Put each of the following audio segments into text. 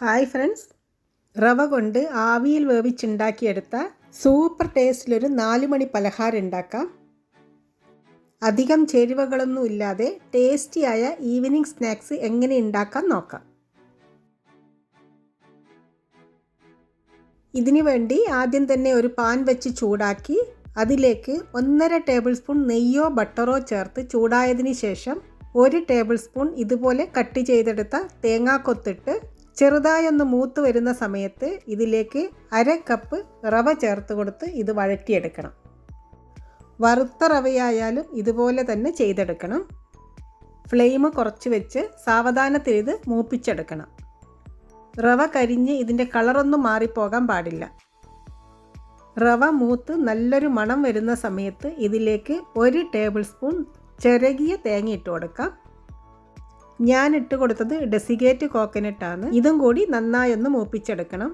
Hi friends. റവ കൊണ്ട് ആവിയിൽ വേവിച്ചുണ്ടാക്കിയെടുത്ത സൂപ്പർ ടേസ്റ്റിലൊരു നാല് മണി പലഹാരം ഉണ്ടാക്കാം അധികം ചേരുവകളൊന്നും ഇല്ലാതെ ടേസ്റ്റിയായ ഈവനിങ് സ്നാക്സ് എങ്ങനെ ഉണ്ടാക്കാൻ നോക്കാം. ഇതിനു വേണ്ടി ആദ്യം തന്നെ ഒരു പാൻ വെച്ച് ചൂടാക്കി അതിലേക്ക് ഒന്നര ടേബിൾ സ്പൂൺ നെയ്യോ ബട്ടറോ ചേർത്ത് ചൂടായതിന് ശേഷം ഒരു ടേബിൾ സ്പൂൺ ഇതുപോലെ കട്ട് ചെയ്തെടുത്ത തേങ്ങാക്കൊത്തിട്ട് ചെറുതായി ഒന്ന് മൂത്ത് വരുന്ന സമയത്ത് ഇതിലേക്ക് അര കപ്പ് റവ ചേർത്ത് കൊടുത്ത് ഇത് വഴറ്റിയെടുക്കണം. വറുത്ത റവയായാലും ഇതുപോലെ തന്നെ ചെയ്തെടുക്കണം. ഫ്ലെയിം കുറച്ച് വെച്ച് സാവധാനത്തിൽ ഇത് മൂപ്പിച്ചെടുക്കണം. റവ കരിഞ്ഞ് ഇതിന്റെ കളറൊന്നും മാറിപ്പോകാൻ പാടില്ല. റവ മൂത്ത് നല്ലൊരു മണം വരുന്ന സമയത്ത് ഇതിലേക്ക് ഒരു ടേബിൾ സ്പൂൺ ചിരകിയ തേങ്ങ ഇട്ട് കൊടുക്കാം. ഞാൻ ഇട്ട് കൊടുത്തത് ഡെസിഗേറ്റ് കോക്കനട്ടാണ്. ഇതും കൂടി നന്നായി ഒന്ന് മൂപ്പിച്ചെടുക്കണം.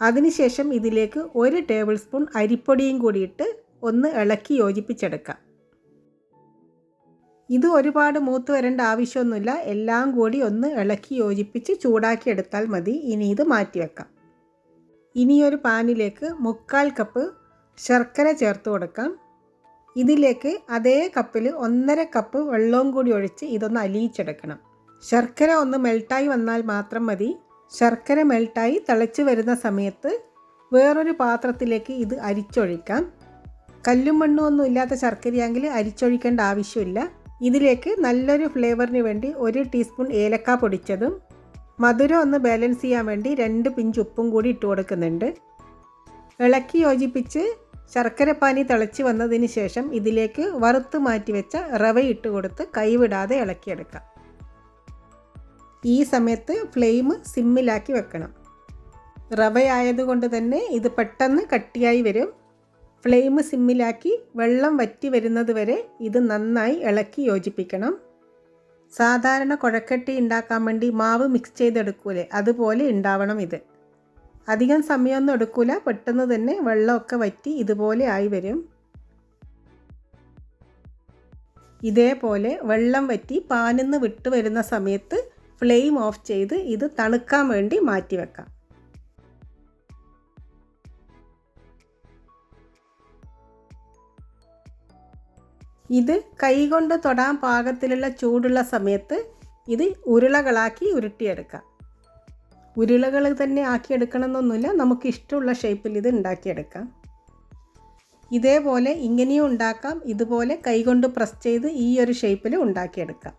അതിനുശേഷം ഇതിലേക്ക് ഒരു ടേബിൾ സ്പൂൺ അരിപ്പൊടിയും കൂടി ഇട്ട് ഒന്ന് ഇളക്കി യോജിപ്പിച്ചെടുക്കാം. ഇത് ഒരുപാട് മൂത്ത് വരേണ്ട ആവശ്യമൊന്നുമില്ല. എല്ലാം കൂടി ഒന്ന് ഇളക്കി യോജിപ്പിച്ച് ചൂടാക്കി എടുത്താൽ മതി. ഇനി ഇത് മാറ്റി വെക്കാം. ഇനിയൊരു പാനിലേക്ക് മുക്കാൽ കപ്പ് ശർക്കര ചേർത്ത് കൊടുക്കാം. ഇതിലേക്ക് അതേ കപ്പിൽ ഒന്നര കപ്പ് വെള്ളവും കൂടി ഒഴിച്ച് ഇതൊന്ന് അലിയിച്ചെടുക്കണം. ശർക്കര ഒന്ന് മെൽട്ടായി വന്നാൽ മാത്രം മതി. ശർക്കര മെൽട്ടായി തിളച്ച് വരുന്ന സമയത്ത് വേറൊരു പാത്രത്തിലേക്ക് ഇത് അരിച്ചൊഴിക്കാം. കല്ലും മണ്ണും ഒന്നും ഇല്ലാത്ത ശർക്കരയാണെങ്കിൽ അരിച്ചൊഴിക്കേണ്ട ആവശ്യമില്ല. ഇതിലേക്ക് നല്ലൊരു ഫ്ലേവറിന് വേണ്ടി ഒരു ടീസ്പൂൺ ഏലക്ക പൊടിച്ചതും മധുരം ഒന്ന് ബാലൻസ് ചെയ്യാൻ വേണ്ടി രണ്ട് പിഞ്ച് ഉപ്പും കൂടി ഇട്ട് കൊടുക്കുന്നുണ്ട് ഇളക്കി യോജിപ്പിച്ച് ശർക്കരപ്പാനി തിളച്ച് വന്നതിന് ശേഷം ഇതിലേക്ക് വറുത്ത് മാറ്റി വെച്ച റവ ഇട്ട് കൊടുത്ത് കൈവിടാതെ ഇളക്കിയെടുക്കാം. ഈ സമയത്ത് ഫ്ലെയിം സിമ്മിലാക്കി വെക്കണം. റവയായതുകൊണ്ട് തന്നെ ഇത് പെട്ടെന്ന് കട്ടിയായി വരും. ഫ്ലെയിം സിമ്മിലാക്കി വെള്ളം വറ്റി വരുന്നത് വരെ ഇത് നന്നായി ഇളക്കി യോജിപ്പിക്കണം. സാധാരണ കുഴക്കട്ടി ഉണ്ടാക്കാൻ വേണ്ടി മാവ് മിക്സ് ചെയ്തെടുക്കൂലേ? അതുപോലെ ഉണ്ടാവണം ഇത്. അധികം സമയമൊന്നും എടുക്കില്ല പെട്ടെന്ന് തന്നെ വെള്ളമൊക്കെ വറ്റി ഇതുപോലെ ആയി വരും. ഇതേപോലെ വെള്ളം വറ്റി പാനിന്ന് വിട്ട് വരുന്ന സമയത്ത് ഫ്ലെയിം ഓഫ് ചെയ്ത് ഇത് തണുക്കാൻ വേണ്ടി മാറ്റി വെക്കാം. ഇത് കൈകൊണ്ട് തൊടാൻ പാകത്തിലുള്ള ചൂടുള്ള സമയത്ത് ഇത് ഉരുളകളാക്കി ഉരുട്ടിയെടുക്കാം. ഉരുളകൾ തന്നെ ആക്കിയെടുക്കണമെന്നൊന്നുമില്ല. നമുക്ക് ഇഷ്ടമുള്ള ഷേപ്പിൽ ഇത് ഉണ്ടാക്കിയെടുക്കാം. ഇതേപോലെ ഇങ്ങനെയും ഉണ്ടാക്കാം. ഇതുപോലെ കൈകൊണ്ട് പ്രസ് ചെയ്ത് ഈ ഒരു ഷേപ്പിൽ ഉണ്ടാക്കിയെടുക്കാം.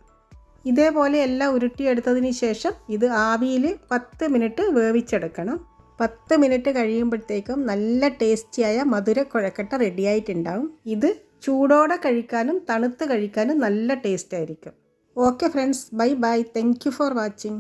ഇതേപോലെ എല്ലാം ഉരുട്ടിയെടുത്തതിന് ശേഷം ഇത് ആവിയിൽ പത്ത് മിനിറ്റ് വേവിച്ചെടുക്കണം. പത്ത് മിനിറ്റ് കഴിയുമ്പോഴത്തേക്കും നല്ല ടേസ്റ്റിയായ മധുര കുഴക്കട്ട റെഡിയായിട്ടുണ്ടാവും ഇത് ചൂടോടെ കഴിക്കാനും തണുത്ത് കഴിക്കാനും നല്ല ടേസ്റ്റ് ആയിരിക്കും. Okay friends bye bye thank for watching